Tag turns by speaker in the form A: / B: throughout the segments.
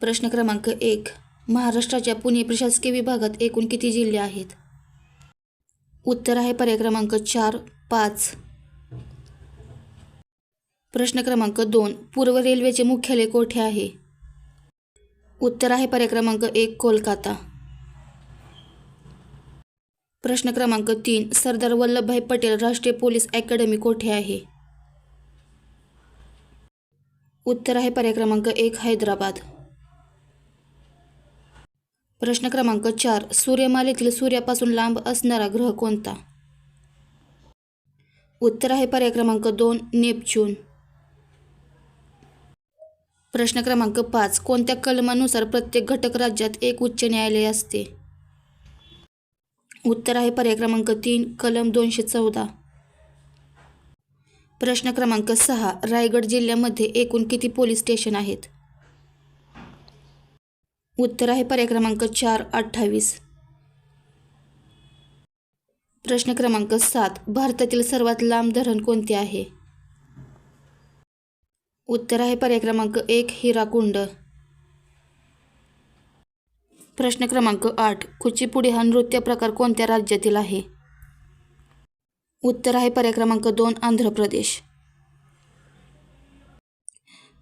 A: प्रश्न क्रमांक एक. महाराष्ट्राच्या पुणे प्रशासकीय विभागात एकूण किती जिल्हे आहेत? उत्तर आहे पर्याय क्रमांक चार पाच. प्रश्न क्रमांक दोन. पूर्व रेल्वेचे मुख्यालय कोठे आहे? उत्तर आहे पर्याय क्रमांक एक कोलकाता. प्रश्न क्रमांक तीन. सरदार वल्लभभाई पटेल राष्ट्रीय पोलीस अकॅडमी कोठे आहे? उत्तर आहे पर्याय क्रमांक एक हैदराबाद. प्रश्न क्रमांक चार सूर्यमालेतील सूर्यापासून लांब असणारा ग्रह कोणता? उत्तर आहे पर्याय क्रमांक दोन नेपच्यून. प्रश्न क्रमांक पाच कोणत्या कलमानुसार प्रत्येक घटक राज्यात एक उच्च न्यायालय असते? उत्तर आहे पर्याय क्रमांक तीन कलम दोनशे चौदा. प्रश्न क्रमांक सहा रायगड जिल्ह्यामध्ये एकूण किती पोलीस स्टेशन आहेत? उत्तर आहे पर्याय क्रमांक चार अठ्ठावीस. प्रश्न क्रमांक सात भारतातील सर्वात लांब धरण कोणते आहे? उत्तर आहे पर्याय क्रमांक एक हिराकुंड. प्रश्न क्रमांक आठ कुचिपुडी हा नृत्य प्रकार कोणत्या राज्यातील आहे? उत्तर आहे पर्याय क्रमांक दोन आंध्र प्रदेश.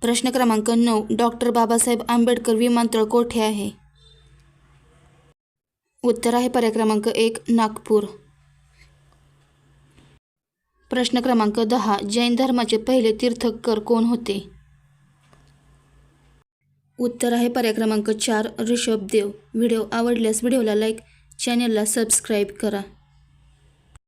A: प्रश्न क्रमांक नऊ डॉक्टर बाबासाहेब आंबेडकर विमानतळ कोठे आहे? उत्तर आहे पर्याय क्रमांक एक नागपूर. प्रश्न क्रमांक दहा जैन धर्माचे पहिले तीर्थकर कोण होते? उत्तर आहे पर्याय क्रमांक चार ऋषभदेव. व्हिडिओ आवडल्यास व्हिडिओला लाईक चॅनलला सबस्क्राईब करा.